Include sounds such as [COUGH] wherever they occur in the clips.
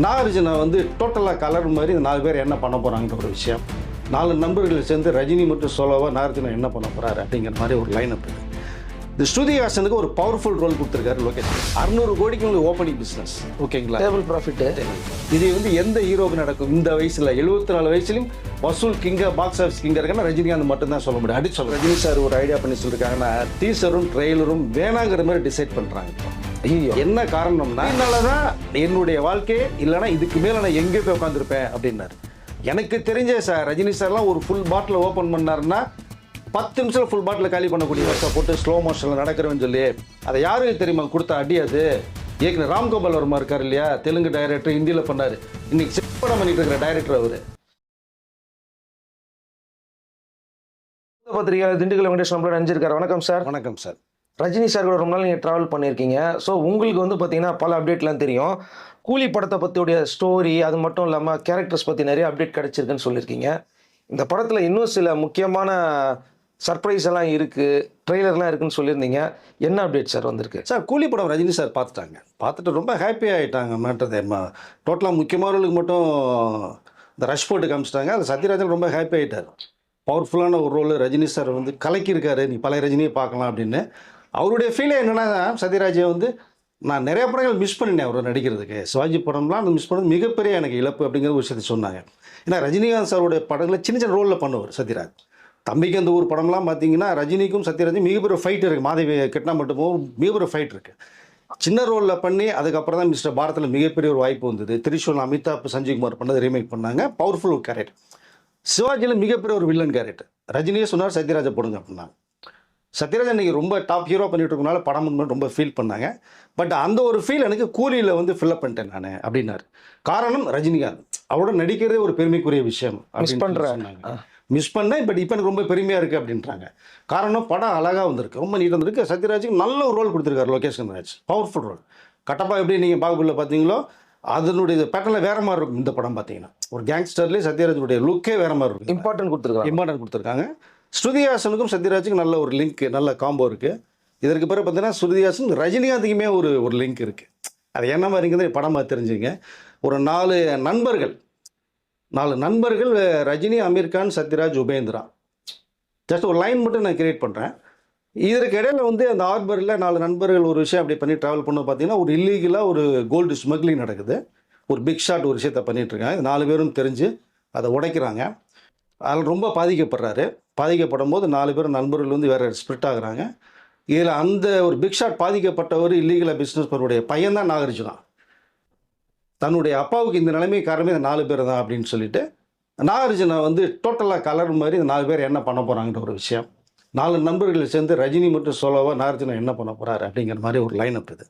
நாகார்ஜுனா வந்து டோட்டலாக கலர் மாதிரி இந்த நாலு பேர் என்ன பண்ண போகிறாங்கன்ற ஒரு விஷயம். நாலு நண்பர்கள் சேர்ந்து ரஜினி மற்றும் சோலோவா நாகார்ஜுனா என்ன பண்ண போகிறாரு அப்படிங்கிற மாதிரி ஒரு லைன் அப் இருக்குது இந்த ஸ்ருதி ஹாசனுக்கு ஒரு பவர்ஃபுல் ரோல் கொடுத்துருக்காரு லோகேஷ். அறுநூறு கோடிக்கு உங்களுக்கு ஓப்பனிங் பிஸ்னஸ் ஓகேங்களா? டேபிள் ப்ராஃபிட்டு இது வந்து எந்த ஹீரோக்கு நடக்கும்? இந்த வயசுல எழுபத்தி நாலு வயசுலையும் வசூல் கிங்க பாக்ஸ் ஆஃபீஸ் கிங்க இருக்குன்னா ரஜினிகாந்த் மட்டும்தான் சொல்ல முடியும். அடி சொல்ல. ரஜினி சார் ஒரு ஐடியா பண்ணி சொல்லிருக்காங்கன்னா டீசரும் ட்ரெய்லரும் வேணாங்கிற மாதிரி டிசைட். ஐயோ. என்ன காரணம்னா இதனால தான் என்னுடைய வாழ்க்கையே இல்லைன்னா இதுக்கு மேலே நான் எங்கே போய் உட்காந்துருப்பேன் அப்படின்னாரு. எனக்கு தெரிஞ்ச சார் ரஜினி சார்லாம் ஒரு ஃபுல் பாட்டில் ஓப்பன் பண்ணாருன்னா பத்து நிமிஷம் ஃபுல் பாட்டில் காலி பண்ணக்கூடிய வருஷம் போட்டு ஸ்லோ மோஷனில் நடக்கிறேன்னு சொல்லி அதை யாருக்கு தெரியுமா? கொடுத்த அடி அது. ஏற்கனவே ராம்கோபால் வர்மா இருக்கார் இல்லையா? தெலுங்கு டைரக்டர் ஹிந்தியில் பண்ணார். இன்னைக்கு சிப்படம் பண்ணிட்டு இருக்கிற டைரக்டர் அவர். பத்திரிகை திண்டுக்கல் வெங்கடேஷ் நம்மளோட நினைஞ்சிருக்காரு வணக்கம் சார். வணக்கம் சார். ரஜினி சார் கூட ரொம்ப நாள் நீங்கள் ட்ராவல் பண்ணியிருக்கீங்க. ஸோ உங்களுக்கு வந்து பார்த்தீங்கன்னா பல அப்டேட்லாம் தெரியும். கூலி படத்தை பற்றியுடைய ஸ்டோரி அது மட்டும் இல்லாமல் கேரக்டர்ஸ் பற்றி நிறைய அப்டேட் கிடச்சிருக்குன்னு சொல்லியிருக்கீங்க. இந்த படத்தில் இன்னும் சில முக்கியமான சர்ப்ரைஸ் எல்லாம் இருக்குது ட்ரெய்லர்லாம் இருக்குன்னு சொல்லியிருந்தீங்க. என்ன அப்டேட் சார் வந்திருக்கு? சார் கூலி படம் ரஜினி சார் பார்த்துட்டாங்க. பார்த்துட்டு ரொம்ப ஹாப்பி ஆகிட்டாங்க மேட்டது டோட்டலாக முக்கியமானவர்களுக்கு மட்டும் இந்த ரஷ் போட்டு காமிச்சிட்டாங்க. அது சத்யராஜன் ரொம்ப ஹாப்பி ஆகிட்டார் பவர்ஃபுல்லான ஒரு ரோல் ரஜினி சார் வந்து கலக்கியிருக்காரு. நீ பழைய ரஜினியை பார்க்கலாம் அப்படின்னு. அவருடைய ஃபீலே என்னென்னா சத்யராஜை வந்து நான் நிறைய படங்கள் மிஸ் பண்ணினேன் அவர் நடிக்கிறதுக்கு. சிவாஜி படம்லாம் மிஸ் பண்ணது மிகப்பெரிய எனக்கு இழப்பு அப்படிங்கிற ஒரு விஷயத்தை சொன்னாங்க. ஏன்னா ரஜினிகாந்த் சாருடைய படங்களை சின்ன சின்ன ரோலில் பண்ணுவார் சத்யராஜ். தம்பிக்கு அந்த ஊர் படம்லாம் பார்த்தீங்கன்னா ரஜினிக்கும் சத்யராஜும் மிகப்பெரிய ஃபைட் இருக்குது மாதவி கெட்டினா மட்டும் மிகப்பெரிய ஃபைட் இருக்குது சின்ன ரோலில் பண்ணி அதுக்கப்புறம் தான் மிஸ்டர் பாரத்தில் மிகப்பெரிய ஒரு வாய்ப்பு வந்தது. திரிஷூல் அமிதாப் சஞ்சய்குமார் பண்ணது ரீமேக் பண்ணாங்க. பவர்ஃபுல் ஒரு கேரக்டர் சிவாஜியில் மிகப்பெரிய ஒரு வில்லன் கேரக்டர் ரஜினியே சொன்னார் சத்யராஜை போடுங்க அப்படின்னாங்க. சத்யராஜன் இன்னைக்கு ரொம்ப டாப் ஹீரோ பண்ணிட்டு இருக்கனால படம் ரொம்ப ஃபீல் பண்ணாங்க. பட் அந்த ஒரு ஃபீல் எனக்கு கூலியில் வந்து ஃபில்லப் பண்ணிட்டேன் நான் அப்படின்னாரு. காரணம் ரஜினிகாந்த். அவரோட நடிக்கிறதே ஒரு பெருமைக்குரிய விஷயம் அப்படின்னு. சொன்னாங்க. மிஸ் பண்ணேன் பட் இப்போ எனக்கு ரொம்ப பெருமையாக இருக்குது அப்படின்றாங்க. காரணம் படம் அழகாக வந்திருக்கு. ரொம்ப நீட்டாக வந்திருக்கு. சத்யராஜுக்கு நல்ல ஒரு ரோல் கொடுத்துருக்காரு லோகேஷ் கனராஜ் பவர்ஃபுல் ரோல் கட்டப்பா எப்படி நீங்கள் பாகுபலியில் பார்த்தீங்களோ அதனுடைய பேட்டர்னில் வேற மாதிரி இருக்கும் இந்த படம் பார்த்தீங்கன்னா ஒரு கேங்ஸ்டர்லேயே சத்யராஜனுடைய லுக்கே வேற மாதிரி இருக்கும். இம்பார்ட்டன்ட் கொடுத்துருக்காங்க. இம்பார்ட்டன்ட் கொடுத்துருக்காங்க. ஸ்ருதிஹாசனுக்கும் சத்யராஜுக்கும் நல்ல ஒரு லிங்க் நல்ல காம்போ இருக்குது இதற்கு பிறகு பார்த்தீங்கன்னா ஸ்ருதிஹாசன் ரஜினிகாந்துக்குமே ஒரு ஒரு லிங்க் இருக்குது அது என்ன மாதிரிங்கிறது படமாக தெரிஞ்சுங்க. ஒரு நாலு நண்பர்கள் நாலு நண்பர்கள் ரஜினி அமீர்கான் சத்யராஜ் உபேந்திரா. ஜஸ்ட் ஒரு லைன் மட்டும் நான் கிரியேட் பண்ணுறேன் இதற்கு இடையில வந்து அந்த ஆர்பரில் நாலு நண்பர்கள் ஒரு விஷயம் அப்படி பண்ணி ட்ராவல் பண்ண பார்த்தீங்கன்னா ஒரு இல்லீகலாக ஒரு கோல்டு ஸ்மக்லிங் நடக்குது. ஒரு பிக் ஷாட் ஒரு விஷயத்த பண்ணிட்டு நாலு பேரும் தெரிஞ்சு அதை உடைக்கிறாங்க. அதில் ரொம்ப பாதிக்கப்படுறாரு. பாதிக்கப்படும் போது நாலு பேர் நண்பர்கள் வந்து வேறு ஸ்ப்ரிட் ஆகுறாங்க. இதில் அந்த ஒரு பிக் ஷாட் பாதிக்கப்பட்டவர் இல்லீகலாக பிஸ்னஸ் பண்ணுடைய பையன் தான் நாகார்ஜுனா தன்னுடைய அப்பாவுக்கு இந்த நிலைமை காரணமே இந்த நாலு பேர் தான் அப்படின்னு சொல்லிட்டு நாகார்ஜுனா வந்து டோட்டலாக கலர் மாதிரி இந்த நாலு பேர் என்ன பண்ண போகிறாங்கன்ற ஒரு விஷயம். நாலு நண்பர்கள் சேர்ந்து ரஜினி மட்டும் சொல்லவா நாகார்ஜுனா என்ன பண்ண போகிறாரு அப்படிங்கிற மாதிரி ஒரு லைன் அப் இது.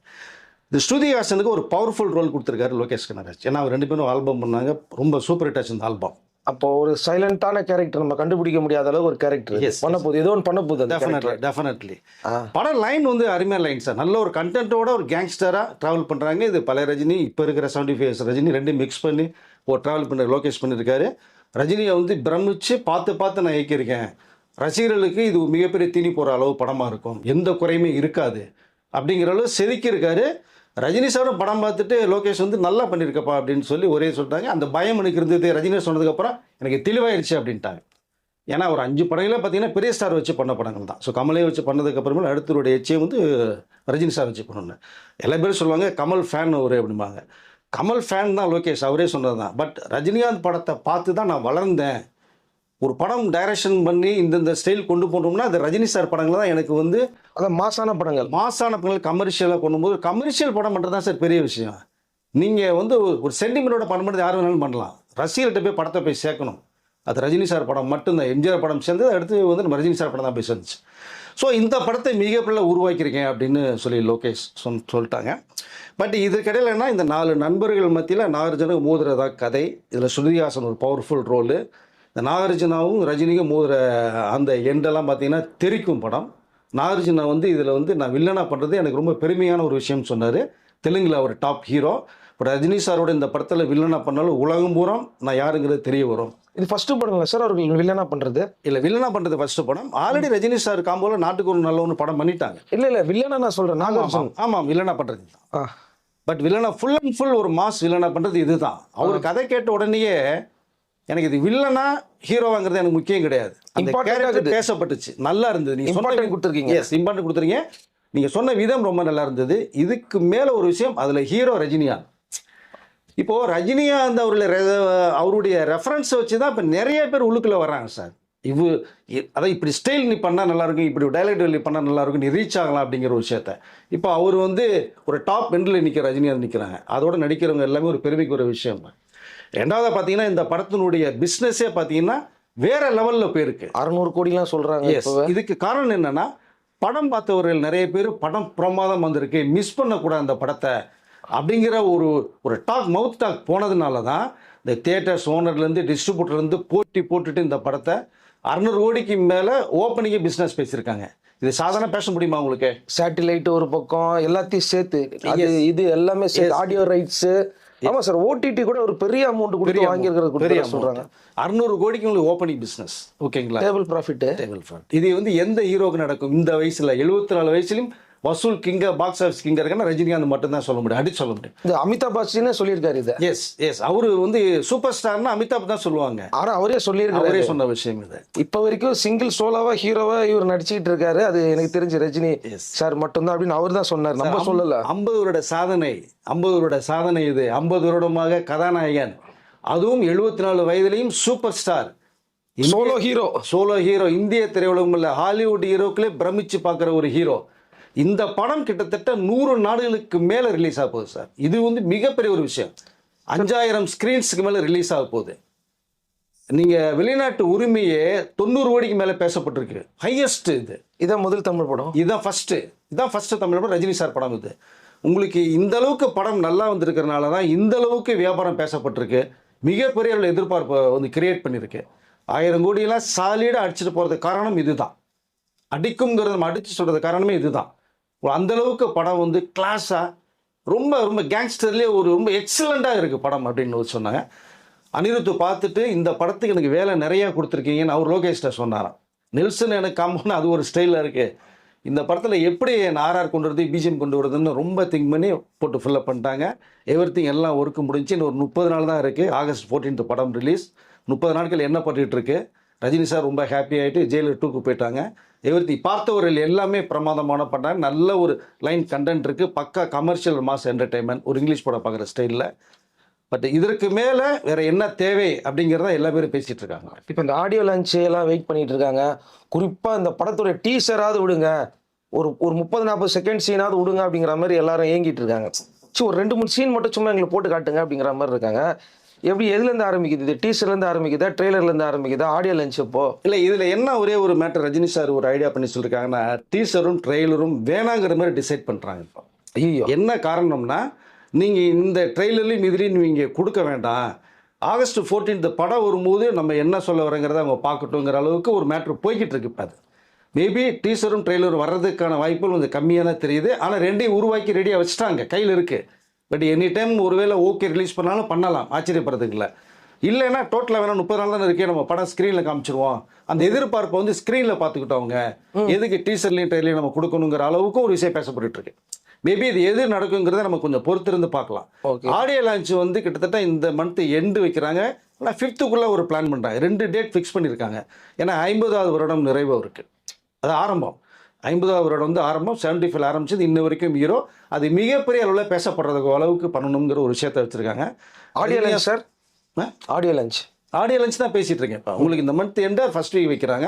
இந்த ஸ்ருதிஹாசனுக்கு ஒரு பவர்ஃபுல் ரோல் கொடுத்துருக்காரு லோகேஷ் கனகராஜ். ஏன்னா அவர் ரெண்டு பேரும் ஆல்பம் பண்ணாங்க. ரொம்ப சூப்பர் ஹிட் ஆச்சு இந்த ஆல்பம் அப்போ ஒரு சைலண்டான கேரக்டர் நம்ம கண்டுபிடிக்க முடியாத அளவு ஒரு கேரக்டர் பண்ண போகுது. ஏதோ ஒன்று பண்ண போகுது டெஃபினெட்லி. டெஃபினெட்லி. படம் லைன் வந்து அருமையான லைன் சார் நல்ல ஒரு கண்டென்ட்டோட ஒரு கேங்ஸ்டராக ட்ராவல் பண்ணுறாங்க இது பழைய ரஜினி இப்போ இருக்கிற செவன்டி ஃபைவ் ரஜினி ரெண்டும் மிக்ஸ் பண்ணி ஒரு ட்ராவல் பண்ண லோகேஷ் பண்ணியிருக்காரு ரஜினியை வந்து பிரமிச்சு பார்த்து பார்த்து நான் இயக்கியிருக்கேன். ரசிகர்களுக்கு இது மிகப்பெரிய தீனி போகிற அளவு படமாக இருக்கும். எந்த குறையுமே இருக்காது. அப்படிங்கிற அளவு செதுக்கியிருக்காரு. ரஜினி சாரும் படம் பார்த்துட்டு லோகேஷ் வந்து நல்லா பண்ணியிருக்கப்பா அப்படின்னு சொல்லி ஒரே சொல்லிட்டாங்க. அந்த பயம் எனக்கு இருந்தது. ரஜினி சொன்னதுக்கப்புறம் எனக்கு தெளிவாயிருச்சு அப்படின்ட்டாங்க. ஏன்னா ஒரு அஞ்சு படங்களே பார்த்தீங்கன்னா பெரிய ஸ்டார் வச்சு பண்ண படங்கள் தான். ஸோ கமலே வச்சு பண்ணதுக்கப்புறமே அடுத்தருடைய எச்சையை வந்து ரஜினி சார் வச்சு பண்ணணும். எல்லா பேரும் சொல்லுவாங்க கமல் ஃபேன் ஒரு அப்படிம்பாங்க. கமல் ஃபேன் தான் லோகேஷ் அவரே சொன்னது தான் பட் ரஜினிகாந்த் படத்தை பார்த்து தான் நான் வளர்ந்தேன். ஒரு படம் டைரக்ஷன் பண்ணி இந்தந்த ஸ்டைல் கொண்டு போனோம்னா அது ரஜினி சார் படங்கள் தான் எனக்கு வந்து அதான் மாசான படங்கள். மாசான படங்கள் கமர்ஷியலாக கொண்டும்போது கமர்ஷியல் படம் பண்ணுறது தான் சார் பெரிய விஷயம். நீங்கள் வந்து ஒரு- சென்டிமெண்டோட படம் பண்ணுறது யார் வேணாலும் பண்ணலாம். ரசிகர்கிட்ட போய் படத்தை போய் சேர்க்கணும். அது ரஜினி சார் படம் மட்டும்தான். எம்ஜிஆர் படம் சேர்ந்து அடுத்து வந்து நம்ம ரஜினி சார் படம் தான் போய் சேர்ந்துச்சு. ஸோ இந்த படத்தை மிகப்பெரிய உருவாக்கியிருக்கேன் அப்படின்னு சொல்லி லோகேஷ் சொன் சொல்லிட்டாங்க. பட் இதுக்கிடையில் என்ன இந்த நாலு நண்பர்கள் மத்தியில் நாகார்ஜுனுக்கு மோதுறதா கதை. இதில் ஸ்ருதிஹாசன் ஒரு பவர்ஃபுல் ரோலு இந்த நாகார்ஜுனாவும் ரஜினிக்கும் மோதுற அந்த எண்டெல்லாம் பார்த்தீங்கன்னா தெரிக்கும் படம். நாகார்ஜுனா வந்து இதில் வந்து நான் வில்லனாக பண்ணுறது எனக்கு ரொம்ப பெருமையான ஒரு விஷயம் சொன்னார். தெலுங்கில் அவர் டாப் ஹீரோ இப்போ ரஜினி சாரோட இந்த படத்தில் வில்லனாக பண்ணாலும் உலகம் பூரம் நான் யாருங்கிறது தெரிய வரும். இது ஃபர்ஸ்ட் படங்களா சார் அவர்கள் வில்லனா பண்றது? இல்லை வில்லனாக பண்ணுறது ஃபர்ஸ்ட் படம். ஆல்ரெடி ரஜினி சார் காம்போல நாட்டுக்கு ஒரு நல்ல ஒன்று படம் பண்ணிட்டாங்க. இல்ல இல்ல வில்லனா நான் சொல்றேன். நாகார்ஜுன். ஆமாம் வில்லனாக பண்ணுறது தான். பட் வில்லனா ஃபுல் அண்ட் ஃபுல் ஒரு மாஸ் வில்லனா பண்ணுறது இதுதான். அவர் கதை கேட்ட உடனேயே எனக்கு இது வில்லனா ஹீரோவாங்கிறது எனக்கு முக்கியம் கிடையாது. ஆகுது. பேசப்பட்டுச்சு. நல்லா இருந்தது. நீங்க Important சொன்ன கொடுத்திருக்கீங்க. எஸ் இம்பார்ட்டன் கொடுத்துருங்க நீங்க சொன்ன விதம் ரொம்ப நல்லா இருந்தது. இதுக்கு மேல ஒரு விஷயம் அதுல ஹீரோ ரஜினிகாந்த் இப்போ ரஜினிகாந்த் அவருடைய அவருடைய ரெஃபரன்ஸை வச்சு தான் இப்போ நிறைய பேர் உள்ளுக்குள்ள வர்றாங்க சார் இவு அதான் இப்படி ஸ்டைல் நீ பண்ணால் நல்லா இருக்கும் இப்படி டைலாக் டெலிவரி பண்ணால் நல்லா இருக்கும் நீ ரீச் ஆகலாம் அப்படிங்கிற ஒரு விஷயத்த. இப்போ அவர் வந்து ஒரு டாப் எண்டில் நிற்கிற ரஜினிகாந்த் நிற்கிறாங்க அதோட நடிக்கிறவங்க எல்லாமே ஒரு பெருமைக்கு ஒரு விஷயம். ரெண்டாவது பார்த்தீங்கன்னா இந்த படத்தினுடைய பிஸ்னஸே பார்த்தீங்கன்னா வேற லெவலில் போயிருக்கு. அறுநூறு கோடிலாம் இப்போ இதுக்கு காரணம் என்னன்னா படம் பார்த்தவர்கள் நிறைய பேர் படம் பிரமாதம் வந்திருக்கு மிஸ் பண்ணக்கூடாது அந்த படத்தை அப்படிங்கிற ஒரு ஒரு டாக் மவுத் டாக் போனதுனால தான் இந்த தியேட்டர்ஸ் ஓனர்லேருந்து டிஸ்ட்ரிபியூட்டர்லேருந்து போட்டி போட்டுட்டு இந்த படத்தை அறுநூறு கோடிக்கு மேலே ஓப்பனிங்கே பிஸ்னஸ் பேசியிருக்காங்க. இது சாதாரண பேச முடியுமா உங்களுக்கு? சேட்டிலைட் ஒரு பக்கம் எல்லாத்தையும் சேர்த்து. அது இது எல்லாமே சேர்த்து. ஆடியோ ரைட்ஸ் ஆமா சார் ஓடிடி கூட ஒரு பெரிய அமௌண்ட் கொடுத்து வாங்கியிருக்கிறது பெரிய சொல்றாங்க. அறுநூறு கோடிக்கு உங்களுக்கு ஓப்பனிங் பிஸ்னஸ் ஓகேங்களா? டேபிள் ப்ராஃபிட் டேபிள் ஃப்ரண்ட் இது வந்து எந்த ஹீரோக்கு நடக்கும்? இந்த வயசுல எழுபத்தி நாலு வயசுலையும் வசூல் கிங்க பாக்ஸ் ஆஃபீஸ் கிங்க இருக்குன்னா ரஜினிகாந்த் மட்டும்தான் சொல்ல முடியும். அடிச்சு சொல்ல முடியும். இந்த அமிதாப் பச்சனே சொல்லியிருக்காரு இதை. எஸ் எஸ் அவரு வந்து சூப்பர் ஸ்டார்னா அமிதாப் தான் சொல்லுவாங்க. ஆனா அவரே சொல்லியிருக்காரு அவரே சொன்ன விஷயம் இது. இப்ப வரைக்கும் சிங்கிள் சோலாவா ஹீரோவா இவர் நடிச்சுக்கிட்டு இருக்காரு. அது எனக்கு தெரிஞ்சு ரஜினி சார் மட்டும்தான் அப்படின்னு அவர் தான் சொன்னார். நம்ம சொல்லல. ஐம்பது வருட சாதனை ஐம்பது வருட சாதனை இது. ஐம்பது வருடமாக கதாநாயகன். அதுவும் எழுபத்தி நாலு வயதிலையும் super star solo hero solo hero இந்திய திரையுலகம் இல்ல ஹாலிவுட் ஹீரோக்களே பிரமிச்சு பார்க்குற ஒரு ஹீரோ இந்த படம் கிட்டத்தட்ட நூறு நாடுகளுக்கு மேலே ரிலீஸ் ஆக போகுது சார். இது வந்து மிகப்பெரிய ஒரு விஷயம். அஞ்சாயிரம் ஸ்க்ரீன்ஸுக்கு மேலே ரிலீஸ் ஆக போகுது. நீங்கள் வெளிநாட்டு உரிமையே தொண்ணூறு கோடிக்கு மேலே பேசப்பட்டிருக்கு. ஹையஸ்ட் இது. இதான் முதல் தமிழ் படம்? இதுதான் ஃபஸ்ட்டு இதுதான் ஃபஸ்ட்டு தமிழ் படம் ரஜினி சார் படம் இது. உங்களுக்கு இந்த அளவுக்கு படம் நல்லா வந்திருக்கிறனால தான் இந்த அளவுக்கு வியாபாரம் பேசப்பட்டிருக்கு. மிகப்பெரிய அளவில் எதிர்பார்ப்பை வந்து கிரியேட் பண்ணியிருக்கு. ஆயிரம் கோடியெல்லாம் சாலிடாக அடிச்சுட்டு போகிறதுக்கு காரணம் இதுதான். அடிக்குங்கிறத நம்ம அடித்து சொல்கிறது காரணமே இதுதான். அந்தளவுக்கு படம் வந்து கிளாஸாக ரொம்ப ரொம்ப கேங்ஸ்டர்லேயே ஒரு ரொம்ப எக்ஸலண்ட்டாக இருக்குது படம் அப்படின்னு சொன்னாங்க. அனிருத்து பார்த்துட்டு இந்த படத்துக்கு எனக்கு வேலை நிறையா கொடுத்துருக்கீங்கன்னு அவர் லோகேஷ்ட சொன்னாராம். நெல்சன் எனக்கு காமன் அது ஒரு ஸ்டைலில் இருக்குது இந்த படத்தில் எப்படி என் ஆர்ஆர் கொண்டு வரது பிஜிஎம் கொண்டு வரதுன்னு ரொம்ப திங்க் பண்ணி போட்டு ஃபில்லப் பண்ணிட்டாங்க. எவ்ரி எல்லாம் ஒர்க்கு முடிஞ்சு இன்னும் ஒரு முப்பது நாள் தான் இருக்குது ஆகஸ்ட் 14th படம் ரிலீஸ் முப்பது நாட்கள் என்ன பண்ணிகிட்ருக்கு ரஜினி சார் ரொம்ப ஹாப்பி ஆகிட்டு ஜெயிலர் டூக்கு போயிட்டாங்க. எவர்த்தி பார்த்தவர்கள் எல்லாமே பிரமாதமான பண்ணாங்க நல்ல ஒரு லைன் கண்டென்ட் இருக்குது பக்கா கமர்ஷியல் மாஸ் என்டர்டைன்மெண்ட் ஒரு இங்கிலீஷ் படம் பார்க்குற ஸ்டைலில் பட் இதற்கு மேலே வேற என்ன தேவை அப்படிங்கிறத எல்லா பேரும் பேசிட்டு இருக்காங்க. இப்போ இந்த ஆடியோ லான்ச் எல்லாம் வெயிட் பண்ணிட்டு இருக்காங்க. குறிப்பாக இந்த படத்துடைய டீசராவது விடுங்க. ஒரு ஒரு முப்பது நாற்பது செகண்ட் சீனாவது விடுங்க அப்படிங்கிற மாதிரி எல்லாரும் ஏங்கிட்டு இருக்காங்க. ஸோ ஒரு ரெண்டு மூணு சீன் மட்டும் சும்மா எங்களுக்கு போட்டு காட்டுங்க அப்படிங்கிற மாதிரி இருக்காங்க. எப்படி எதுலேருந்து ஆரம்பிக்குது? இது டீசர்லேருந்து ஆரம்பிக்குதா? ட்ரெய்லர்லேருந்து ஆரம்பிக்குதா? ஆடியோ லான்ச் இப்போ? இல்லை இதில் என்ன ஒரே ஒரு மேட்டர் ரஜினி சார் ஒரு ஐடியா பண்ணி சொல்லியிருக்காங்கன்னா டீசரும் ட்ரெய்லரும் வேணாங்கிற மாதிரி டிசைட் பண்ணுறாங்க இப்போ. ஐயோ என்ன காரணம்னா நீங்கள் இந்த ட்ரெய்லர்லையும் இதுலேயும் நீங்கள் கொடுக்க வேண்டாம். ஆகஸ்ட் 14th படம் வரும்போது நம்ம என்ன சொல்ல வரங்கிறத அவங்க பார்க்கட்டுங்கிற அளவுக்கு ஒரு மேட்ரு போய்கிட்டு இருக்கு இப்போ அது. மேபி டீசரும் ட்ரெய்லரும் வர்றதுக்கான வாய்ப்புகள் கொஞ்சம் கம்மியாக தான் தெரியுது. ஆனால் ரெண்டையும் உருவாக்கி ரெடியாக வச்சுட்டாங்க. கையில் இருக்குது பட் எனி டைம் ஒருவேளை ஓகே ரிலீஸ் பண்ணாலும் பண்ணலாம். ஆச்சரியப்படுறதுக்கு இல்லை இல்லைன்னா டோட்டலாக வேணா முப்பது நாள் தானே இருக்கே நம்ம படம் ஸ்க்ரீனில் காமிச்சிருவோம். அந்த எதிர்பார்ப்பை வந்து ஸ்க்ரீனில் பார்த்துக்கிட்டவங்க எதுக்கு டீசர்லையும் ட்ரெயிலையும் நம்ம கொடுக்கணுங்கிற அளவுக்கு ஒரு விஷயம் பேசப்பட்டு இருக்கு. மேபி இது எது நடக்குங்கிறத நம்ம கொஞ்சம் பொறுத்திருந்து பார்க்கலாம். ஆடியோ லான்ச் வந்து கிட்டத்தட்ட இந்த மந்த் எண்டு வைக்கிறாங்க. ஆனால் ஃபிஃப்த்துக்குள்ளே ஒரு பிளான் பண்ணுறாங்க ரெண்டு டேட் ஃபிக்ஸ் பண்ணியிருக்காங்க. ஏன்னா ஐம்பதாவது வருடம் நிறைவு இருக்கு அது ஆரம்பம். ஐம்பதாவது வருடம் வந்து ஆரம்பம் செவன்டி ஃபைவ் ஆரம்பிச்சது இன்ன வரைக்கும் ஹீரோ அது மிகப்பெரிய அளவில் பேசப்படுறதுக்கு அளவுக்கு பண்ணணுங்கிற ஒரு விஷயத்தை வச்சுருக்காங்க. Audio launch sir? Audio launch audio launch தான் பேசிட்டு இருக்கேன். இப்போ உங்களுக்கு இந்த மந்த் எண்டா ஃபர்ஸ்ட் வீக் வைக்கிறாங்க.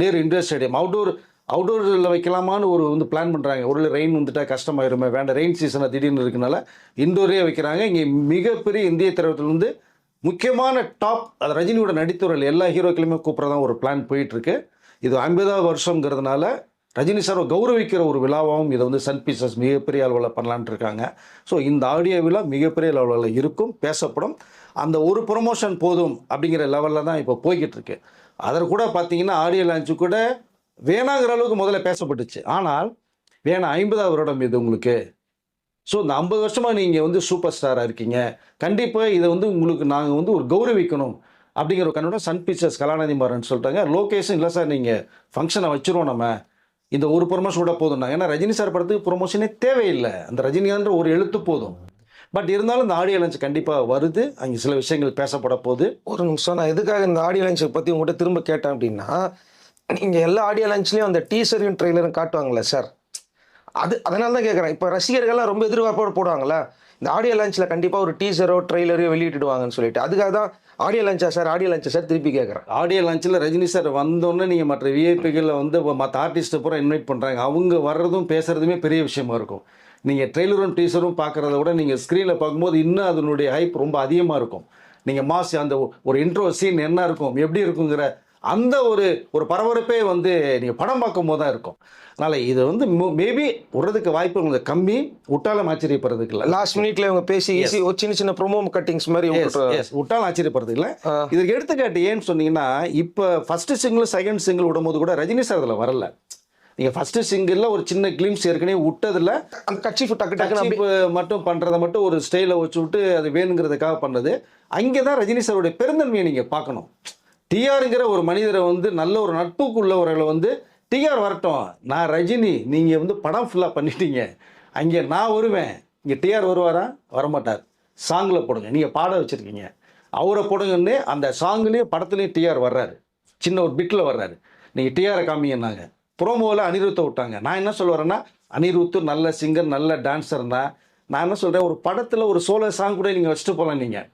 நேரு இண்டோர் ஸ்டேடியம் அவுட்டோர் அவுட்டோரில் வைக்கலாமான்னு ஒரு வந்து பிளான் பண்ணுறாங்க ஒரு ரெயின் வந்துட்டா கஷ்டமாயிருமே. வேண்டாம் ரெயின் சீசனாக திடீர்னு இருக்கனால இண்டோரே வைக்கிறாங்க. இங்கே மிகப்பெரிய இந்திய திரைப்படத்தில் வந்து முக்கியமான டாப் அது ரஜினியோட நடித்தவர்கள் எல்லா ஹீரோக்களுமே கூப்பிட்றதான் ஒரு பிளான் போயிட்டுருக்கு இது ஐம்பதாவது வருஷங்கிறதுனால ரஜினி சாரை கௌரவிக்கிற ஒரு விழாவாகவும் இதை வந்து சன் பீசஸ் மிகப்பெரிய அளவில் பண்ணலான்ட்டு இருக்காங்க. ஸோ இந்த ஆடியோ விழா மிகப்பெரிய லெவலில் இருக்கும் பேசப்படும். அந்த ஒரு ப்ரொமோஷன் போதும் அப்படிங்கிற லெவலில் தான் இப்போ போய்கிட்டு இருக்கு. அதில் கூட பார்த்தீங்கன்னா ஆடியோ லான்ச்சு கூட வேணாங்கிற அளவுக்கு முதல்ல பேசப்பட்டுச்சு. ஆனால் வேணாம் ஐம்பதாவது வருடம் இது உங்களுக்கு. ஸோ இந்த ஐம்பது வருஷமாக நீங்கள் வந்து சூப்பர் ஸ்டாராக இருக்கீங்க. கண்டிப்பாக இதை வந்து உங்களுக்கு நாங்கள் வந்து ஒரு கௌரவிக்கணும் அப்படிங்கிற ஒரு கண்ணோட சன் பிக்சர்ஸ் கலாநிதி மாறன் சொல்லிட்டாங்க. லோகேஷன் இல்லை சார் நீங்கள் ஃபங்க்ஷனை வச்சுருவோம் நம்ம. இந்த ஒரு ப்ரொமோஷன் விட போதும்னா ஏன்னா ரஜினி சார் படத்துக்கு ப்ரொமோஷனே தேவையில்லை. அந்த ரஜினிகாந்த் ஒரு எழுத்து போதும். பட் இருந்தாலும் இந்த ஆடியோ லஞ்ச் கண்டிப்பாக வருது. அங்கே சில விஷயங்கள் பேசப்பட போகுது. ஒரு நிமிஷம் நான் எதுக்காக இந்த ஆடியோ லஞ்சை பற்றி உங்கள்கிட்ட திரும்ப கேட்டேன் அப்படின்னா நீங்கள் எல்லா ஆடியோ லான்ச்லேயும் அந்த டீசரையும் ட்ரெய்லரும் காட்டுவாங்களே சார் அது அதனால தான் கேட்குறேன் இப்போ ரசிகர்கள்லாம் ரொம்ப எதிர்பார்ப்போடு போடுவாங்களே இந்த ஆடியோ லான்ச்சில் கண்டிப்பாக ஒரு டீசரோ ட்ரெய்லரையோ வெளியிட்டுடுவாங்கன்னு சொல்லிட்டு. அதுக்காக தான் ஆடியோ லஞ்சா சார் ஆடியோ லஞ்சா சார் திருப்பி கேட்குறேன் ஆடியோ லஞ்சில் ரஜினி சார் வந்தோடனே நீங்கள் மற்ற விஐபிகளில் வந்து மற்ற ஆர்டிஸ்ட்டை பூரா இன்வைட் பண்ணுறாங்க அவங்க வர்றதும் பேசுகிறதுமே பெரிய விஷயமா இருக்கும். நீங்கள் ட்ரெய்லரும் டீசரும் பார்க்குறத விட நீங்கள் ஸ்க்ரீனில் பார்க்கும்போது இன்னும் அதனுடைய ஹைப் ரொம்ப அதிகமாக இருக்கும். நீங்கள் மாஸ் அந்த ஒரு இன்ட்ரோ சீன் என்ன இருக்கும் எப்படி இருக்குங்கிற அந்த ஒரு ஒரு பரபரப்பே வந்து நீங்கள் படம் பார்க்கும் போது தான் இருக்கும். அதனால் இது வந்து மேபி விடுறதுக்கு வாய்ப்பு உங்களுக்கு கம்மி. விட்டாலும் ஆச்சரியப்படுறதுக்கு இல்லை. லாஸ்ட் மினிட்ல இவங்க பேசி ஈஸி ஒரு சின்ன சின்ன ப்ரோமோ கட்டிங்ஸ் மாதிரி விட்டாலும் ஆச்சரியப்படுறது இல்லை. இதுக்கு எடுத்துக்காட்டு ஏன்னு சொன்னீங்கன்னா இப்போ ஃபர்ஸ்ட் சிங்கிள் செகண்ட் சிங்கிள் விடும்போது கூட ரஜினி சார் அதில் வரல. நீங்கள் ஃபர்ஸ்ட் சிங்கிளில் ஒரு சின்ன கிளிம்ஸ் ஏற்கனவே விட்டதில் அந்த கட்சி டக்கு கட்சி மட்டும் பண்ணுறதை மட்டும் ஒரு ஸ்டைலை வச்சு விட்டு அது வேணுங்கிறதுக்காக பண்ணது. அங்கே தான் ரஜினி சாருடைய பெருந்தன்மையை நீங்கள் பார்க்கணும். டிஆருங்கிற ஒரு மனிதரை வந்து நல்ல ஒரு நட்புக்குள்ளவர்களை வந்து டிஆர் வரட்டும். நான் ரஜினி நீங்கள் வந்து படம் ஃபுல்லாக பண்ணிட்டீங்க. அங்கே நான் வருவேன். இங்கே டிஆர் வருவாரா? வரமாட்டார். சாங்கில் போடுங்க. நீங்கள் பாட வச்சுருக்கீங்க. அவரை போடுங்கன்னு அந்த சாங்லேயும் படத்துலேயும் டிஆர் வர்றாரு. சின்ன ஒரு பிட்டில் வர்றாரு. நீங்கள் டிஆரை காமிங்கன்னாங்க. ப்ரோமோவில் அனிருத்தை விட்டாங்க. நான் என்ன சொல்லுவேன்னா அனிருத்து நல்ல சிங்கர் நல்ல டான்ஸர்னா நான் என்ன சொல்கிறேன் ஒரு படத்தில் ஒரு சோலோ சாங் கூட நீங்கள் வச்சுட்டு போகலாம் நீங்கள்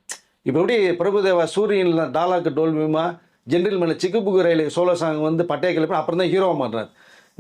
இப்போ எப்படி பிரபுதேவா சூரியனில் டாலாக்கு டோல்மிமா ஜென்ரல் மேலே சிக்குபுக்கு ரயில் சோலோ சாங் வந்து பட்டைய கிளப்பி அப்புறம் தான் ஹீரோ பண்ணுறாரு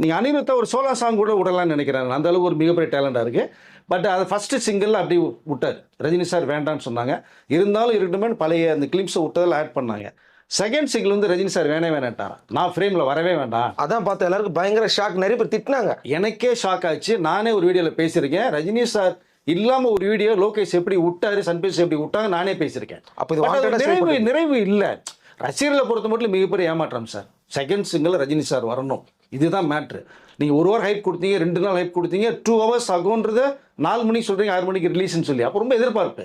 நீங்கள் அனிருத்தை ஒரு சோலோ சாங் கூட விடலாம்னு நினைக்கிறேன் அந்த அளவுக்கு ஒரு மிகப்பெரிய டேலண்டாக இருக்குது பட் அது ஃபஸ்ட்டு சிங்கிளில் அப்படி விட்டார். ரஜினி சார் வேண்டாம்னு சொன்னாங்க. இருந்தாலும் இருக்கட்டுமே பழைய அந்த கிளிப்ஸை விட்டதில் ஆட் பண்ணாங்க. செகண்ட் சிங்கிள் வந்து ரஜினி சார் வேணே வேணாட்டான் நான் ஃப்ரேமில் வரவே வேண்டாம். அதான் பார்த்த எல்லாருக்கும் பயங்கர ஷாக் நிறைய பேர் திட்டினாங்க. எனக்கே ஷாக் ஆச்சு. நானே ஒரு வீடியோவில் பேசியிருக்கேன். ரஜினி சார் இல்லாமல் ஒரு வீடியோ லோகேஷ் எப்படி விட்டாரு சன்பேஸ் எப்படி விட்டாங்க நானே பேசியிருக்கேன். அப்ப இது நிறைவு. நிறைவு இல்லை. ரசிகர்களை பொறுத்த மட்டும் மிகப்பெரிய ஏமாற்றம் sir. Second single Rajini sir வரணும். இதுதான் மேட்ரு நீங்கள் ஒரு வாரம் ஹைப் கொடுத்தீங்க ரெண்டு நாள் ஹைப் கொடுத்தீங்க டூ ஹவர்ஸ் ஆகும்ன்றத நாலு மணிக்கு சொல்கிறீங்க ஆறு மணிக்கு ரிலீஸ்னு சொல்லி. அப்போ ரொம்ப எதிர்பார்ப்பு.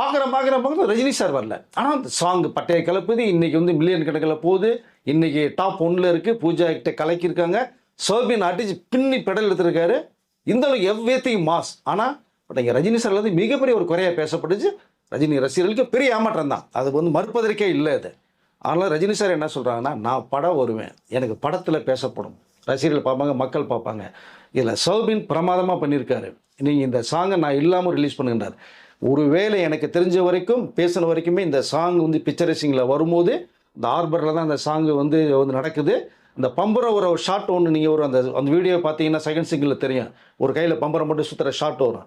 பார்க்குறேன் பார்க்குறேன் பார்க்குறேன் ரஜினி சார் வரல. ஆனால் அந்த சாங் பட்டைய கலப்புது இன்னைக்கு வந்து மில்லியன் கணக்கில் போகுது. இன்னைக்கு டாப் ஒன்ல இருக்கு. பூஜா கிட்ட கலக்கியிருக்காங்க. சோபின் அடிச்சு பின்னி பெடல் எடுத்திருக்காரு. இந்த அளவுக்கு எவ்வேத்தையும் மாஸ் ஆனால் பட் இங்கே ரஜினி சார் வந்து மிகப்பெரிய ஒரு குறையாக பேசப்பட்டுச்சு. ரஜினி ரசிகர்களுக்கு பெரிய ஏமாற்றம் தான். அது வந்து மறுப்பதற்கே இல்லை அது. ஆனால் ரஜினி சார் என்ன சொல்கிறாங்கன்னா நான் படம் வருவேன். எனக்கு படத்தில் பேசப்படும். ரசிகர்கள் பார்ப்பாங்க மக்கள் பார்ப்பாங்க. இதில் சௌபின் பிரமாதமாக பண்ணியிருக்காரு. நீங்கள் இந்த சாங்கை நான் இல்லாமல் ரிலீஸ் பண்ணுகின்றார். ஒருவேளை எனக்கு தெரிஞ்ச வரைக்கும் பேசின வரைக்குமே இந்த சாங் வந்து பிக்சரைசிங்கில் வரும்போது இந்த ஆர்பரில் தான் அந்த சாங் வந்து வந்து நடக்குது. இந்த பம்பரை ஒரு ஷாட் ஒன்று நீங்கள் ஒரு அந்த அந்த வீடியோ பார்த்தீங்கன்னா செகண்ட் சிங்கிளில் தெரியும். ஒரு கையில் பம்பரை மட்டும் சுற்றுற ஷாட் வரும்.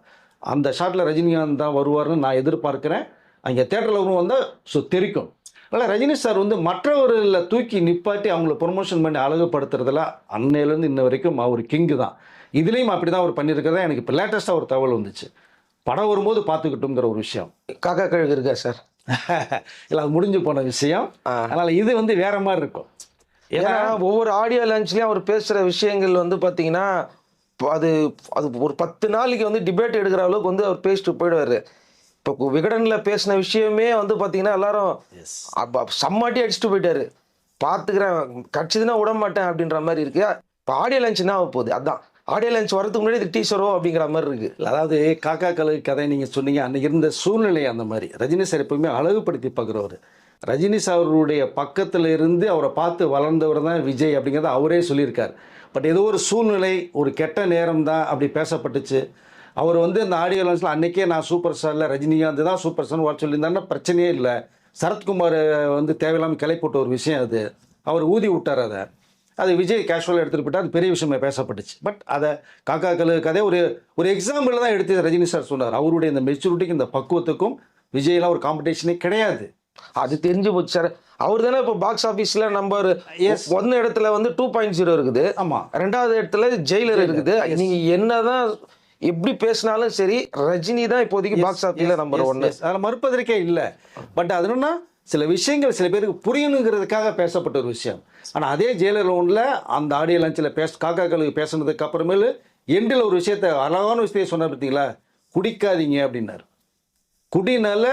அந்த ஷாட்டில் ரஜினிகாந்த் தான் வருவார்னு நான் எதிர்பார்க்குறேன். அங்கே தேட்டரில் ஒன்று வந்தால் ஸோ தெரிக்கும். அதனால் ரஜினி சார் வந்து மற்றவர்களை தூக்கி நிப்பாட்டி அவங்கள ப்ரொமோஷன் பண்ணி அழகுபடுத்துறதுல அன்னையிலேருந்து இன்ன வரைக்கும் அவர் கிங்கு தான். இதுலேயும் அப்படி தான் அவர் பண்ணியிருக்கிறதா எனக்கு இப்போ லேட்டஸ்ட்டாக ஒரு தகவல் வந்துச்சு. படம் வரும்போது பார்த்துக்கிட்டோங்கிற ஒரு விஷயம். காக்கா கழுகு இருக்கா சார் [LAUGHS] இல்லை அது முடிஞ்சு போன விஷயம். அதனால் இது வந்து வேற மாதிரி இருக்கும். ஏன்னா ஒவ்வொரு ஆடியோ லான்ச்லயும் அவர் பேசுற விஷயங்கள் வந்து பாத்தீங்கன்னா இப்ப அது அது ஒரு பத்து நாளைக்கு வந்து டிபேட் எடுக்கிற அளவுக்கு வந்து அவர் பேசிட்டு போயிடுவாரு. இப்போ விகடன்ல பேசின விஷயமே வந்து பாத்தீங்கன்னா எல்லாரும் சம்மாட்டி அடிச்சுட்டு போயிட்டாரு. பார்த்துக்கிறேன் கட்சிதுன்னா விட மாட்டேன் அப்படின்ற மாதிரி இருக்கு. இப்போ ஆடியோ லான்ச் என்ன ஆக போகுது? அதான். ஆடியோ லான்ச் வரதுக்கு முன்னாடி இது டீச்சரோ அப்படிங்கிற மாதிரி இருக்கு. அதாவது காக்கா கலகு கதை நீங்கள் சொன்னீங்க அன்னைக்கு இருந்த சூழ்நிலை அந்த மாதிரி. ரஜினி சார் எப்பவுமே அழகுபடுத்தி பார்க்குறவர் ரஜினி சாருடைய பக்கத்தில் இருந்து அவரை பார்த்து வளர்ந்தவர் தான் விஜய் அப்படிங்கிறத அவரே சொல்லியிருக்கார். பட் ஏதோ ஒரு சூழ்நிலை ஒரு கெட்ட நேரம் தான் அப்படி பேசப்பட்டுச்சு. அவர் வந்து இந்த ஆடியோ லான்ஸில் அன்றைக்கே நான் சூப்பர் ஸ்டாரில் ரஜினிகாந்த் தான் சூப்பர் ஸ்டார் வர சொல்லியிருந்தாருன்னா பிரச்சனையே இல்லை. சரத்குமார் வந்து தேவையில்லாமல் கிளை போட்ட ஒரு விஷயம் அது. அவர் ஊதி விட்டார் அதை. அது விஜய் கேஷுவலாக எடுத்துகிட்டு போயிட்டா அது பெரிய விஷயமே பேசப்பட்டுச்சு. பட் அதை காக்கா கலு கதை ஒரு ஒரு எக்ஸாம்பிள் தான் எடுத்து ரஜினி சார் சொன்னார். அவருடைய இந்த மெச்சூரிட்டிக்கு இந்த பக்குவத்துக்கும் விஜய்லாம் ஒரு காம்படிஷனே கிடையாது. அது தெரிஞ்சு போச்சு சார் அவர் தானே இப்போ பாக்ஸ் ஆஃபீஸில் நம்பர். ஒன்னு இடத்துல வந்து டூ பாயிண்ட் ஜீரோ இருக்குது. ஆமாம் ரெண்டாவது இடத்துல ஜெயிலர் இருக்குது. நீங்க என்னதான் எப்படி பேசினாலும் சரி ரஜினி தான் இப்போதைக்கு பாக்ஸ் ஆஃபீஸ்ல நம்பர் ஒன்னு அதில் மறுப்பதற்கே இல்லை. பட் அது என்னன்னா சில விஷயங்கள் சில பேருக்கு புரியணுங்கிறதுக்காக பேசப்பட்ட ஒரு விஷயம். ஆனால் அதே ஜெயிலர் ஒன்றில் அந்த ஆடியோ லஞ்சில் பேச காக்காக்களுக்கு பேசுனதுக்கு அப்புறமேலு எண்டில் ஒரு விஷயத்த அழகான விஷயத்தை சொன்னார் பார்த்தீங்களா குடிக்காதீங்க அப்படின்னாரு. குடினால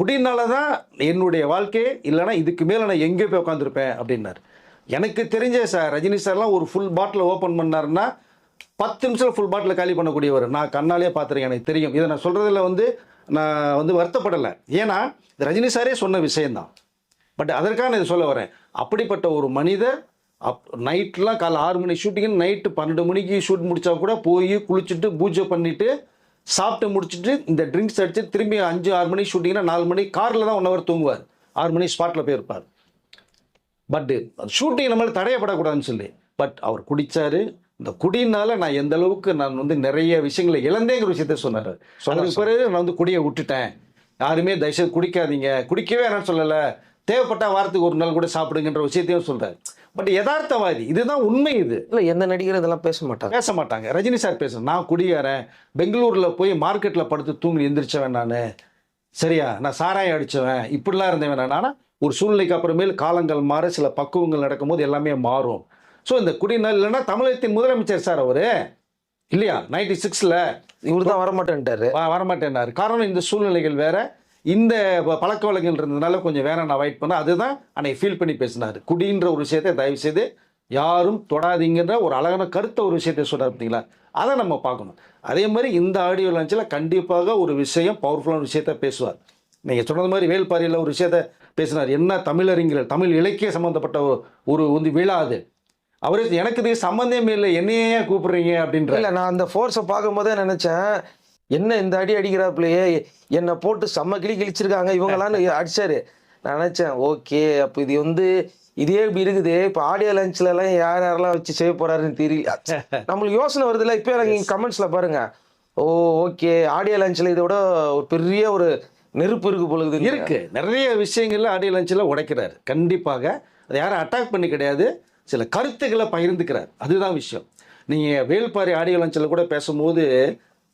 குடினால தான் என்னுடைய வாழ்க்கையே இல்லைன்னா இதுக்கு மேலே நான் எங்கே போய் உட்காந்துருப்பேன் அப்படின்னார். எனக்கு தெரிஞ்ச சார் ரஜினி சார்லாம் ஒரு ஃபுல் பாட்டில் ஓப்பன் பண்ணாருன்னா பத்து நிமிஷம் ஃபுல் பாட்டில் காலி பண்ணக்கூடியவர். நான் கண்ணாலே பார்த்துருக்கேன் எனக்கு தெரியும். இதை நான் சொல்கிறதுல வந்து நான் வந்து வருத்தப்படலை. ஏன்னா இது ரஜினி சாரே சொன்ன விஷயந்தான் பட் அதற்காக நான் இதை சொல்ல வரேன். அப்படிப்பட்ட ஒரு மனிதர் அப் நைட்லாம் காலை ஆறு மணி ஷூட்டிங் நைட்டு பன்னெண்டு மணிக்கு ஷூட் முடித்தா கூட போய் குளிச்சுட்டு பூஜை பண்ணிவிட்டு சாப்பிட்டு முடிச்சுட்டு இந்த ட்ரிங்க்ஸ் அடிச்சு திரும்பி அஞ்சு ஆறு மணிக்கு ஷூட்டிங்னா நாலு மணி காரில் தான் ஒன் ஹவர் தூங்குவார். ஆறு மணி ஸ்பாட்டில் போயிருப்பார் பட்டு ஷூட்டிங் நம்மளால தடையப்படக்கூடாதுன்னு சொல்லி. பட் அவர் குடிச்சாரு. இந்த குடியினால நான் எந்த அளவுக்கு நான் வந்து நிறைய விஷயங்களை இழந்தேங்கிற விஷயத்த சொன்னார். அதுக்கு பிறகு நான் வந்து குடியை விட்டுட்டேன். யாருமே தயவுசெய்து குடிக்காதீங்க. குடிக்கவே நான் சொல்லலை. தேவைப்பட்ட வாரத்துக்கு ஒரு நாள் கூட சாப்பிடுங்கன்ற விஷயத்தையும் சொல்றாரு. பட் யதார்த்தவாதி இதுதான் உண்மை இது. இல்ல எந்த நடிகரும் இதெல்லாம் பேச மாட்டாங்க. பேச மாட்டாங்க. ரஜினி சார் பேசுறேன் நான் குடியாரேன் பெங்களூர்ல போய் மார்க்கெட்ல படுத்து தூங்கி எந்திரிச்சவன் நான். சரியா? நான் சாராயம் அடிச்சவன். இப்படிலாம் இருந்தவன் நான். ஒரு சூழ்நிலைக்கு அப்புறமேல் காலங்கள் மாற சில பக்குவங்கள் நடக்கும்போது எல்லாமே மாறும். ஸோ இந்த குடிநாள் இல்லைன்னா தமிழகத்தின் முதலமைச்சர் சார் அவரு இல்லையா? நைன்டி சிக்ஸில் இவர் தான் வரமாட்டேன்ட்டாரு. வரமாட்டேன்னாரு. காரணம் இந்த சூழ்நிலைகள் வேற. இந்த ப- பழக்க வழக்கங்கள் இருந்ததுனால கொஞ்சம் வேற நான் அவாய்ட் பண்ண அதுதான் அன்னைக்கு ஃபீல் பண்ணி பேசினார். குடின்ற ஒரு விஷயத்தை தயவு செய்து யாரும் தொடாதீங்கன்ற ஒரு அழகான கருத்த ஒரு விஷயத்தை சொல்கிறார் பார்த்தீங்களா அதை நம்ம பார்க்கணும். அதே மாதிரி இந்த ஆடியோ லான்ச்சில் கண்டிப்பாக ஒரு விஷயம் பவர்ஃபுல்லான விஷயத்த பேசுவார். நீங்கள் சொன்னது மாதிரி வேல்பாரியில் ஒரு விஷயத்த பேசினார். என்ன தமிழறிஞர்கள் தமிழ் இலக்கிய சம்மந்தப்பட்ட ஒரு- வந்து விழா அது. அவரே எனக்கு இது சம்மந்தமே இல்லை என்னையே ஏன் கூப்பிடுறீங்க அப்படின்ற இல்லை நான் அந்த ஃபோர்ஸை பார்க்கும்போதே நினச்சேன் என்ன இந்த அடி அடிக்கிறாப்புலையே? என்னை போட்டு செம்ம கிளி கிழிச்சிருக்காங்க. இவங்களான்னு [LAUGHS] அடிச்சாரு. நான் நினைச்சேன் ஓகே அப்போ இது வந்து இதே இப்படி இருக்குது. இப்போ ஆடியோ லஞ்ச்ல எல்லாம் யார் யாரெல்லாம் வச்சு செய்ய போறாருன்னு தெரியல. [LAUGHS] நம்மளுக்கு யோசனை வருதுல்ல. இப்போ எனக்கு கமெண்ட்ஸ்ல பாருங்க. ஓ ஓகே. ஆடியோ லஞ்ச்ல இதை விட ஒரு பெரிய ஒரு நெருப்பு இருக்கு பொழுது இருக்கு. நிறைய விஷயங்கள்ல ஆடியோ லஞ்சில் உடைக்கிறார். கண்டிப்பாக அதை யாரும் அட்டாக் பண்ணி கிடையாது. சில கருத்துக்களை பகிர்ந்துக்கிறார். அதுதான் விஷயம். நீங்கள் வேல்பாரி ஆடியோ லஞ்சில் கூட பேசும்போது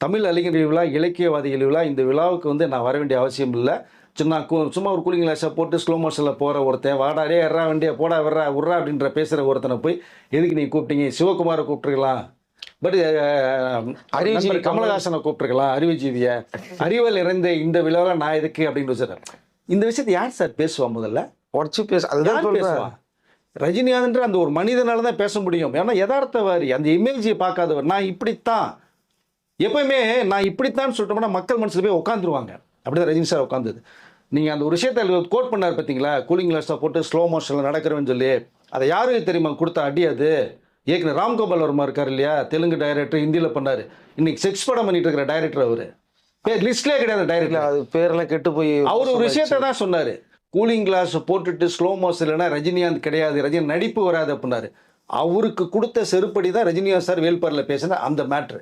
தமிழ் அறிஞர் விழா இலக்கியவாதிகள் விழா இந்த விழாவுக்கு வந்து நான் வர வேண்டிய அவசியம் இல்லை. சும்மா சும்மா ஒரு கூலிங் கிளாஸை போட்டு ஸ்லோ மோஷனில் போகிற ஒருத்தன் வாடாடே எறா வண்டியை போடா வர்றா உர்றா அப்படின்ற பேசுகிற ஒருத்தனை போய் எதுக்கு நீ கூப்பிட்டீங்க? சிவகுமாரை கூப்பிட்டுருக்கலாம். பட் அறிவுஜீவி கமலஹாசனை கூப்பிட்டுருக்கலாம் அறிவுஜீவியை அறிவல் இறந்த இந்த விழாவில் நான் எதுக்கு? அப்படின்னு சொல்றேன் இந்த விஷயத்தை யார் சார் பேசுவா முதல்ல? உடச்சு பேச அதுதான் பேசுவா? ரஜினிகாந்த்ன்ற அந்த ஒரு மனிதனால தான் பேச முடியும். ஏன்னா யதார்த்தவாரி அந்த இமேஜை பார்க்காதவர். நான் இப்படித்தான். எப்பயுமே நான் இப்படித்தான் சொல்லிட்டோம்னா மக்கள் மனசுல போய் உட்காந்துருவாங்க அப்படிதான் ரஜினி சார் உட்காந்தது நீங்கள் அந்த ஒரு விஷயத்தை கோட் பண்ணார் பார்த்தீங்களா கூலிங் கிளாஸை போட்டு ஸ்லோ மோஷனில் நடக்கிறவன்னு சொல்லி. அதை யாருக்கு தெரியுமா? கொடுத்த அடி அது. ஏற்கனவே ராம்கோபால் வர்மா இருக்கார் இல்லையா? தெலுங்கு டைரக்டர் ஹிந்தியில் பண்ணார். இன்னைக்கு செக்ஸ் படம் பண்ணிட்டு இருக்கிற டைரக்டர் அவர். பேர் லிஸ்ட்லேயே கிடையாது டைரக்டர் அது பேரெல்லாம் கெட்டு போய் அவர் ஒரு விஷயத்தை தான் சொன்னார். கூலிங் கிளாஸ் போட்டுட்டு ஸ்லோ மோஷன் இல்லைன்னா ரஜினிகாந்த் கிடையாது. ரஜினி நடிப்பு வராது அப்படின்னாரு. அவருக்கு கொடுத்த செருப்படி தான் ரஜினிகாந்த் சார் வேல்பாரில் பேசின அந்த மேட்ரு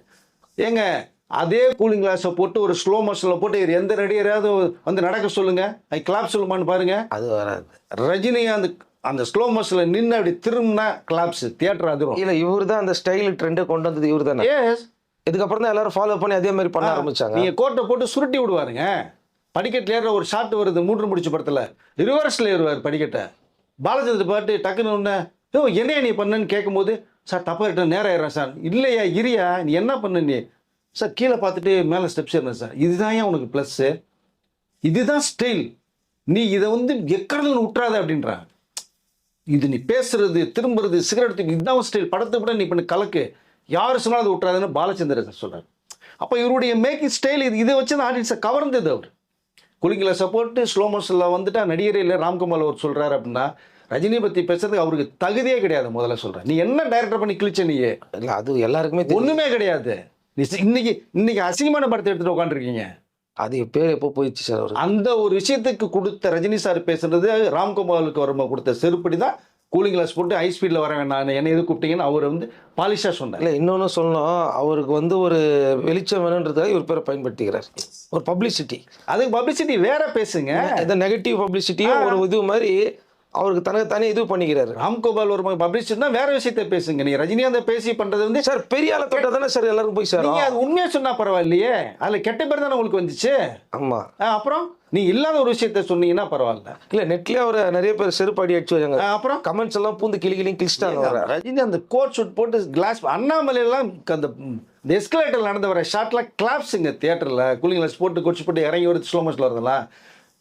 ஏங்க அதே கூலிங் கிளாஸை போட்டு ஒரு ஸ்லோ மோஷனில் போட்டு எந்த நடிகராவது வந்து நடக்க சொல்லுங்க. ஐ கிளாப் சொல்லுமான்னு பாருங்க. அது வராது. ரஜினிகாந்த் அந்த ஸ்லோ மோஷனில் நின்று அப்படி திரும்பினா கிளாப்ஸ் தியேட்டர் அதிரும். இல்ல இவர் தான் அந்த ஸ்டைல் ட்ரெண்டை கொண்டு வந்தது இவர் தானே ஏஸ் இதுக்கப்புறம் தான் எல்லாரும் ஃபாலோ பண்ணி அதே மாதிரி பண்ண ஆரம்பிச்சாங்க. நீங்க கோட்டை போட்டு சுருட்டி விடுவாருங்க. படிக்கட்டில் ஏற ஒரு ஷாட் வருது மூன்று முடிச்ச படத்துல. ரிவர்ஸ்ல ஏறுவார் படிக்கட்டை. பாலச்சந்திர பாட்டு டக்குன்னு ஒன்று ஓ என்னையா நீ பண்ணன்னு? கேட்கும்போது சார் தப்பா ரிட்டன் நேரம் ஆயிடுறேன் சார். இல்லையா இரியா நீ என்ன பண்ண நீ? சார் கீழே பார்த்துட்டு மேலே ஸ்டெப்ஸ் ஏறினேன் சார். இதுதான் ஏன் உனக்கு ப்ளஸ்ஸு இதுதான் ஸ்டைல் நீ இதை வந்து எக்கடல் விட்டுறாத அப்படின்றாங்க இது நீ பேசுறது திரும்புறது சிகரெட் இதுதான் ஸ்டைல் படத்தை விட நீ பண்ணி கலக்கு. யார் சொன்னாலும் அதை விட்டுறாதுன்னு பாலச்சந்திர சார் சொல்கிறார் அப்போ இவருடைய மேக்கிங் ஸ்டைல் இது இதை வச்சு தான் ஆடியன்ஸை கவர்ந்தது அவர். குளிங்கில் சப்போர்ட்டு ஸ்லோ மோஷனில் நடிகரையில் நடிகரே ராம்குமார் அவர் சொல்கிறார் அப்படின்னா ரஜினி பற்றி பேசுறதுக்கு அவருக்கு தகுதியே கிடையாது முதல்ல சொல்கிறேன் நீ என்ன டைரக்டர் பண்ணி கிழிச்ச நீயே இல்ல அது எல்லாருக்குமே ஒன்றுமே கிடையாது. நீ இன்னைக்கு இன்னைக்கு அசிங்கமான படத்தை எடுத்துட்டு உட்காந்துருக்கீங்க அது பேர் எப்போ போயிடுச்சு சார் அந்த ஒரு விஷயத்துக்கு கொடுத்த ரஜினி சார் பேசுறது ராம்குமாருக்கு வருமா கொடுத்த செருப்படி தான் கூலிங் கிளாஸ் போட்டு ஹை ஸ்பீடில் வர வேண்டாம் என்ன எது கூப்பிட்டீங்கன்னு அவர் வந்து பாலிஷாக சொன்னார். இல்ல இன்னொன்னு சொல்லணும். அவருக்கு வந்து ஒரு வெளிச்சம் வேணுன்றதுக்காக இவர் பேரை பயன்படுத்திக்கிறார். ஒரு பப்ளிசிட்டி அதுக்கு பப்ளிசிட்டி வேற பேசுங்க. இந்த நெகட்டிவ் பப்ளிசிட்டியும் ஒரு இது மாதிரி அவருக்கு தனக்கு தானே இது பண்ணிக்கிறாரு. ராம்கோபால் ஒரு பப்ளிசிட்டினா வேற விஷயத்த பேசுங்க. நீ ரஜினிகாந்த் பேசி பண்றது வந்து சார் பெரிய ஆளை தொட்டா தானே சார் எல்லாருக்கும் போய் சார் நீங்க அது உண்மையா சொன்னா பரவாயில்லையே. அதுல கெட்ட பேர் தானே உங்களுக்கு வந்துச்சு? ஆமா. அப்புறம்? நீ இல்லாத ஒரு விஷயத்த சொன்னீங்கன்னா பரவாயில்ல. இல்ல நெட்லயே அவரை நிறைய பேர் செருப்பு அடி அடிச்சு வச்சாங்க. அப்புறம்? கமெண்ட்ஸ் எல்லாம் பூந்து கிளி கிளி கிழிச்சிட்டாங்க ரஜினி அந்த கோட் ஷூட் போட்டு கிளாஸ் அண்ணாமலை எல்லாம் அந்த எஸ்கலேட்டர் நடந்து வர ஷாட்லாம் கிளாப்ஸுங்க தியேட்டர்ல கூலிங் கிளாஸ் போட்டு கொச்சு போட்டு இறங்கி வருது ஸ்லோ மோஷன் வருதுலாம்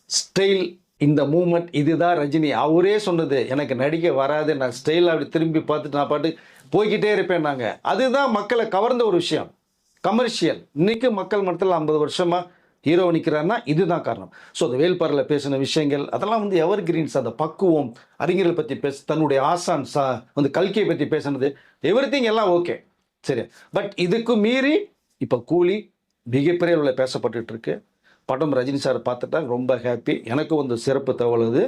ஸ்டைல் இந்த மூமெண்ட் இதுதான் ரஜினி. அவரே சொன்னது எனக்கு நடிக்க வராது நான் ஸ்டைல் அப்படி திரும்பி பார்த்துட்டு நான் பாட்டு போய்கிட்டே இருப்பேன் நாங்கள் அதுதான் மக்களை கவர்ந்த ஒரு விஷயம். கமர்ஷியல் இன்னைக்கு மக்கள் மனத்தில் ஐம்பது வருஷமா ஹீரோ நிற்கிறாருன்னா இதுதான் காரணம். ஸோ அந்த வேல்பாரில் பேசின விஷயங்கள் அதெல்லாம் வந்து எவர் கிரீன்ஸ் அந்த பக்குவம் அறிஞர்கள் பற்றி பேச தன்னுடைய ஆசான் சா வந்து கல்கியை பற்றி பேசுனது எவ்ரி எல்லாம் ஓகே சரி. பட் இதுக்கு மீறி இப்போ கூலி மிகப்பெரிய அளவில் பேசப்பட்டுருக்கு படம் ரஜினி சார் பார்த்துட்டா ரொம்ப ஹாப்பி எனக்கும் வந்து சிறப்பு தகவல் அது.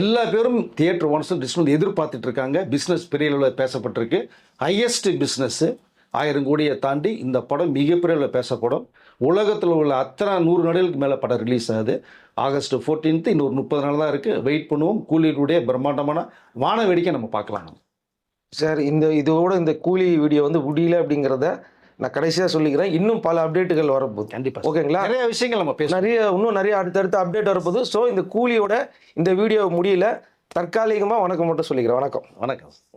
எல்லா பேரும் தியேட்டர் ஓனர்ஸும் டிஸ்னல் எதிர்பார்த்துட்டு இருக்காங்க. பிஸ்னஸ் பெரிய அளவில் பேசப்பட்டிருக்கு. ஹையஸ்ட் பிஸ்னஸ்ஸு ஆயிரம் கோடியை தாண்டி இந்த படம் மிகப்பெரிய அளவில் பேசப்படும். உலகத்தில் உள்ள அத்தனை நூறு நாடுகளுக்கு மேலே படம் ரிலீஸ் ஆகுது. ஆகஸ்ட் 14th இன்னொரு முப்பது நாள் தான் இருக்குது வெயிட் பண்ணுவோம். கூலியினுடைய பிரம்மாண்டமான வான வேடிக்கை நம்ம பார்க்கலாம். சார் இந்த இதோட இந்த கூலி வீடியோ வந்து முடியல அப்படிங்கிறத நான் கடைசியாக சொல்லிக்கிறேன். இன்னும் பல அப்டேட்டுகள் வரப்போகுது. கண்டிப்பாக ஓகேங்களா? நிறைய விஷயங்கள் நம்ம பேசலாம் நிறைய இன்னும் நிறைய அடுத்தடுத்த அப்டேட் வரப்போகுது. ஸோ இந்த கூலியோட இந்த வீடியோ முடியல. தற்காலிகமாக வணக்கம் மட்டும் சொல்லிக்கிறேன். வணக்கம். வணக்கம்.